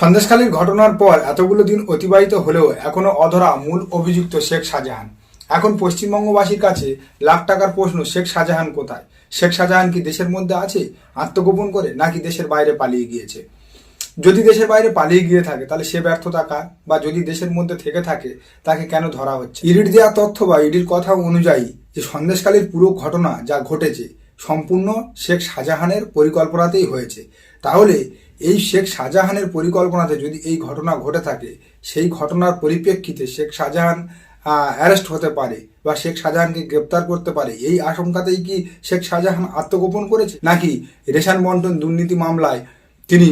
সন্দেশখালীর ঘটনার পর এতগুলো দিন অতিবাহিত হলেও এখনও অধরা মূল অভিযুক্ত শেখ শাহজাহান। এখন পশ্চিমবঙ্গবাসীর কাছে লাখ টাকার প্রশ্ন, শেখ শাহজাহান কোথায়? শেখ শাহজাহান কি দেশের মধ্যে আছে, আত্মগোপন করে, নাকি দেশের বাইরে পালিয়ে গিয়েছে? যদি দেশের বাইরে পালিয়ে গিয়ে থাকে, তাহলে সে ব্যর্থতা কার? বা যদি দেশের মধ্যে থেকে থাকে, তাকে কেন ধরা হচ্ছে? ইডির দেওয়া তথ্য বা ইডির কথা অনুযায়ী, যে সন্দেশকালীর পুরো ঘটনা যা ঘটেছে, সম্পূর্ণ শেখ শাহজাহানের পরিকল্পনাতেই হয়েছে। তাহলে এই শেখ শাহজাহানের পরিকল্পনাতে যদি এই ঘটনা ঘটে থাকে, সেই ঘটনার পরিপ্রেক্ষিতে শেখ শাহজাহান অ্যারেস্ট হতে পারে বা শেখ শাহজাহানকে গ্রেপ্তার করতে পারে, এই আশঙ্কাতেই কি শেখ শাহজাহান আত্মগোপন করেছে? নাকি রেশন বন্টন দুর্নীতি মামলায় তিনি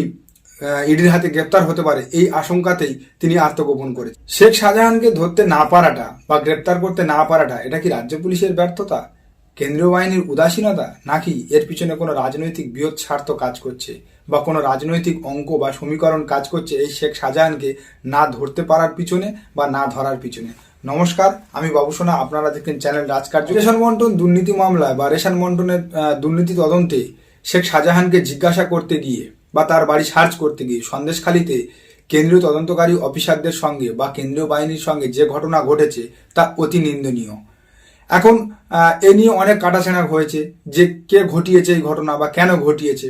ইডির হাতে গ্রেপ্তার হতে পারে, এই আশঙ্কাতেই তিনি আত্মগোপন করেছেন শেখ শাহজাহানকে ধরতে না পারাটা বা গ্রেপ্তার করতে না পারাটা, এটা কি রাজ্য পুলিশের ব্যর্থতা? কেন্দ্রীয় বাহিনীর উদাসীনতা নাকি এর পিছনে কোনো রাজনৈতিক বৃহৎ স্বার্থ কাজ করছে বা কোনো রাজনৈতিক অঙ্ক বা সমীকরণ কাজ করছে এই শেখ শাহজাহানকে না ধরতে পারার পিছনে বা না ধরার পিছনে? নমস্কার, আমি বাবুসোনা আপনারা দেখেন চ্যানেল রাজকার্য। রেশন বন্টন দুর্নীতি মামলায় বা রেশন বন্টনের দুর্নীতি তদন্তে শেখ শাহজাহানকে জিজ্ঞাসা করতে গিয়ে বা তার বাড়ি সার্চ করতে গিয়ে সন্দেশখালিতে কেন্দ্রীয় তদন্তকারী অফিসারদের সঙ্গে বা কেন্দ্রীয় বাহিনীর সঙ্গে যে ঘটনা ঘটেছে তা অতি নিন্দনীয়। এখন এ নিয়ে অনেক কাটাছেঁড়া হয়েছে যে কে ঘটিয়েছে এই ঘটনা বা কেন ঘটিয়েছে।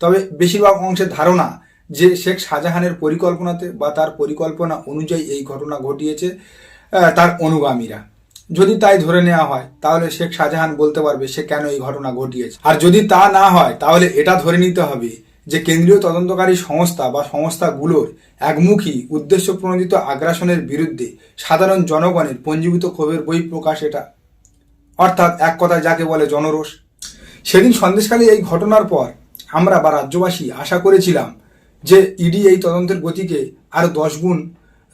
তবে বেশিরভাগ অংশের ধারণা যে শেখ শাহজাহানের পরিকল্পনাতে বা তার পরিকল্পনা অনুযায়ী এই ঘটনা ঘটিয়েছে তার অনুগামীরা। যদি তাই ধরে নেওয়া হয়, তাহলে শেখ শাহজাহান বলতে পারবে সে কেন এই ঘটনা ঘটিয়েছে। আর যদি তা না হয়, তাহলে এটা ধরে নিতে হবে যে কেন্দ্রীয় তদন্তকারী সংস্থা বা সংস্থাগুলোর একমুখী উদ্দেশ্য প্রণোদিত আগ্রাসনের বিরুদ্ধে সাধারণ জনগণের পঞ্জীভূত ক্ষোভের বই প্রকাশ এটা অর্থাৎ এক কথায় যাকে বলে জনরোষ। সেদিন সন্দেশকালে এই ঘটনার পর আমরা বা রাজ্যবাসী আশা করেছিলাম যে ইডি এই তদন্তের গতিকে আরও দশ গুণ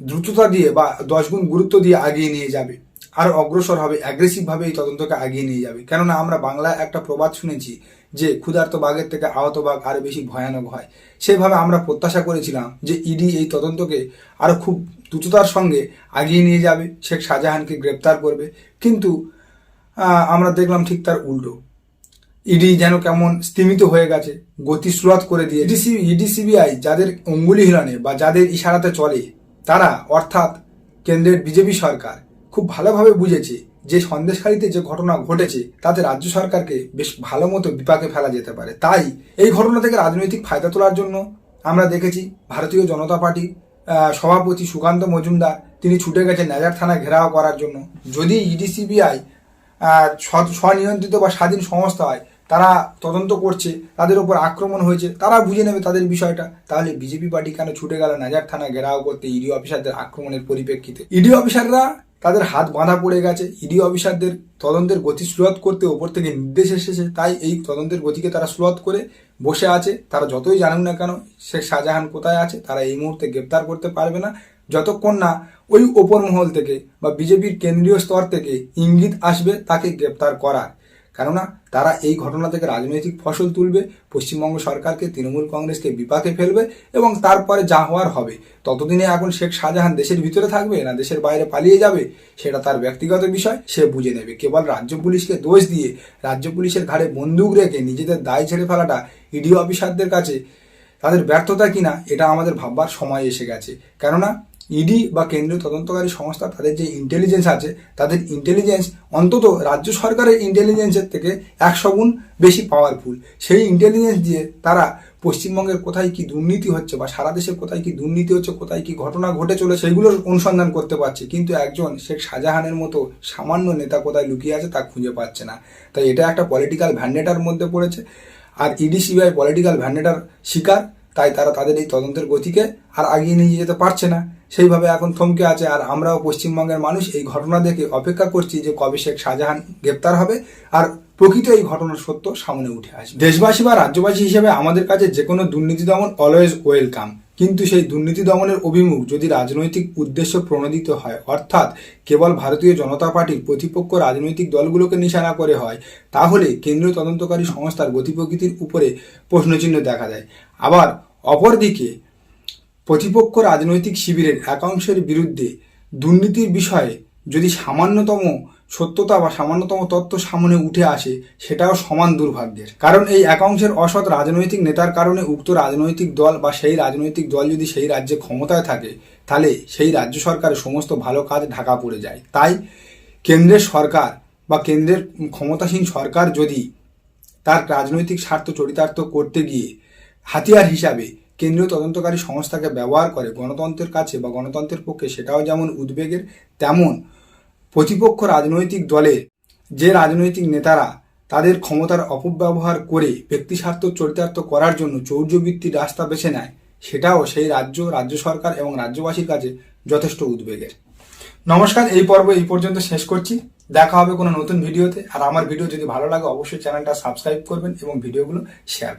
দ্রুততা দিয়ে বা দশ গুণ গুরুত্ব দিয়ে আগিয়ে নিয়ে যাবে। আরও অগ্রসর হবে অ্যাগ্রেসিভভাবে এই তদন্তকে আগিয়ে নিয়ে যাবে। কেননা আমরা বাংলায় একটা প্রবাদ শুনেছি যে ক্ষুধার্ত বাঘের থেকে আহত বাঘ আরও বেশি ভয়ানক হয়। সেভাবে আমরা প্রত্যাশা করেছিলাম যে ইডি এই তদন্তকে আরও খুব দ্রুততার সঙ্গে আগিয়ে নিয়ে যাবে। শেখ শাহজাহানকে গ্রেপ্তার করবে। কিন্তু আমরা দেখলাম ঠিক তার উল্টো। ইডি যেন কেমন স্তিমিত হয়ে গেছে গতি স্রোত করে দিয়ে। ইডিসি ইডি সিবিআই যাদের অঙ্গুলি হিলানে বা যাদের ইশারাতে চলে তারা অর্থাৎ কেন্দ্রের বিজেপি সরকার খুব ভালোভাবে বুঝেছে যে সন্দেশকারীতে যে ঘটনা ঘটেছে তাতে রাজ্য সরকারকে বেশ ভালো মতো বিপাকে ফেলা যেতে পারে। তাই এই ঘটনা থেকে রাজনৈতিক ফায়দা তোলার জন্য আমরা দেখেছি ভারতীয় জনতা পার্টি সভাপতি সুকান্ত মজুমদার তিনি ছুটে গেছেন নাজার থানা ঘেরাও করার জন্য। যদি ইডি সিবিআই আহ, স্ব- স্বনিয়ন্ত্রিত বা স্বাধীন সংস্থা হয়, তারা তদন্ত করছে, তাদের উপর আক্রমণ হয়েছে, তারা বুঝে নেবে তাদের বিষয়টা। তাহলে বিজেপি পার্টি কেন ছুটে গেল? নাজার থানা ঘেরাও করতে ইডি অফিসারদের আক্রমণের পরিপ্রেক্ষিতে। ইডি অফিসাররা তাদের হাত বাঁধা পড়ে গেছে। ইডি অফিসারদের তদন্তের গতি স্রোত করতে ওপর থেকে নির্দেশ এসেছে। তাই এই তদন্তের গতিকে তারা স্রোত করে বসে আছে। তারা যতই জানুক না কেন, শেখ শাহজাহান কোথায় আছে? তারা এই মুহূর্তে গ্রেপ্তার করতে পারবে না। যতক্ষণ না ওই ওপর মহল থেকে বা বিজেপির কেন্দ্রীয় স্তর থেকে ইঙ্গিত আসবে, তাকে গ্রেপ্তার করার। কেননা তারা এই ঘটনা থেকে রাজনৈতিক ফসল তুলবে, পশ্চিমবঙ্গ সরকারকে, তৃণমূল কংগ্রেসকে বিপাকে ফেলবে এবং তারপরে যা হওয়ার হবে। ততদিনে এখন শেখ শাহজাহান দেশের ভিতরে থাকবে না দেশের বাইরে পালিয়ে যাবে, সেটা তার ব্যক্তিগত বিষয়, সে বুঝে নেবে। কেবল রাজ্য পুলিশকে দোষ দিয়ে রাজ্য পুলিশের ঘাড়ে বন্দুক রেখে নিজেদের দায় ছেড়ে ফেলাটা ইডি অফিসারদের কাছে তাদের ব্যর্থতা কিনা, এটা আমাদের ভাববার সময় এসে গেছে। কেননা ইডি বা কেন্দ্রীয় তদন্তকারী সংস্থা, তাদের যে ইন্টেলিজেন্স আছে, তাদের ইন্টেলিজেন্স অন্তত রাজ্য সরকারের ইন্টেলিজেন্সের থেকে একশো গুণ বেশি পাওয়ারফুল সেই ইন্টেলিজেন্স দিয়ে তারা পশ্চিমবঙ্গের কোথায় কি দুর্নীতি হচ্ছে বা সারা দেশে কোথায় কি দুর্নীতি হচ্ছে, কোথায় কি ঘটনা ঘটে চলে সেগুলোর অনুসন্ধান করতে পারছে। কিন্তু একজন শেখ শাহজাহানের মতো সামান্য নেতা কোথায় লুকিয়ে আছে, তা খুঁজে পাচ্ছে না। তাই এটা একটা পলিটিক্যাল ভ্যান্ডেটার মধ্যে পড়েছে। আর ইডি সিবিআই পলিটিক্যাল ভ্যান্ডেটার শিকার, তাই তারা তাদের এই তদন্তের গতিকে আর আগিয়ে নিয়ে যেতে পারছে না। সেইভাবে এখন থমকে আছে আর আমরাও পশ্চিমবঙ্গের মানুষ এই ঘটনা দেখে অপেক্ষা করছি যে কবে শেখ শাহজাহান গ্রেপ্তার হবে আর প্রকৃত এই ঘটনার সত্য সামনে উঠে আসবে। দেশবাসী বা রাজ্যবাসী হিসেবে আমাদের কাছে যে কোনো দুর্নীতি দমন অলওয়েজ ওয়েলকাম কিন্তু সেই দুর্নীতি দমনের অভিমুখ যদি রাজনৈতিক উদ্দেশ্য প্রণোদিত হয়, অর্থাৎ কেবল ভারতীয় জনতা পার্টির প্রতিপক্ষ রাজনৈতিক দলগুলোকে নিশানা করে হয়, তাহলে কেন্দ্রীয় তদন্তকারী সংস্থার গতি প্রকৃতির উপরে প্রশ্নচিহ্ন দেখা দেয়। আবার অপরদিকে প্রতিপক্ষ রাজনৈতিক শিবিরের একাংশের বিরুদ্ধে দুর্নীতির বিষয়ে যদি সামান্যতম সত্যতা বা সামান্যতম তত্ত্ব সামনে উঠে আসে, সেটাও সমান দুর্ভাগ্যের। কারণ এই একাংশের অসৎ রাজনৈতিক নেতার কারণে উক্ত রাজনৈতিক দল বা সেই রাজনৈতিক দল যদি সেই রাজ্যে ক্ষমতায় থাকে, তাহলে সেই রাজ্য সরকারের সমস্ত ভালো কাজ ঢাকা পড়ে যায়। তাই কেন্দ্রের সরকার বা কেন্দ্রের ক্ষমতাসীন সরকার যদি তার রাজনৈতিক স্বার্থ চরিতার্থ করতে গিয়ে হাতিয়ার হিসাবে কেন্দ্রীয় তদন্তকারী সংস্থাকে ব্যবহার করে গণতন্ত্রের কাছে বা গণতন্ত্রের পক্ষে সেটাও যেমন উদ্বেগের, তেমন প্রতিপক্ষ রাজনৈতিক দলে যে রাজনৈতিক নেতারা তাদের ক্ষমতার অপব্যবহার করে ব্যক্তি স্বার্থ চরিতার্থ করার জন্য চৌর্যবৃত্তির রাস্তা বেছে নেয়, সেটাও সেই রাজ্য রাজ্য সরকার এবং রাজ্যবাসীর কাছে যথেষ্ট উদ্বেগের। নমস্কার, এই পর্ব এই পর্যন্ত শেষ করছি। দেখা হবে কোনো নতুন ভিডিওতে। আর আমার ভিডিও যদি ভালো লাগে, অবশ্যই চ্যানেলটা সাবস্ক্রাইব করবেন এবং ভিডিওগুলো শেয়ার করবেন।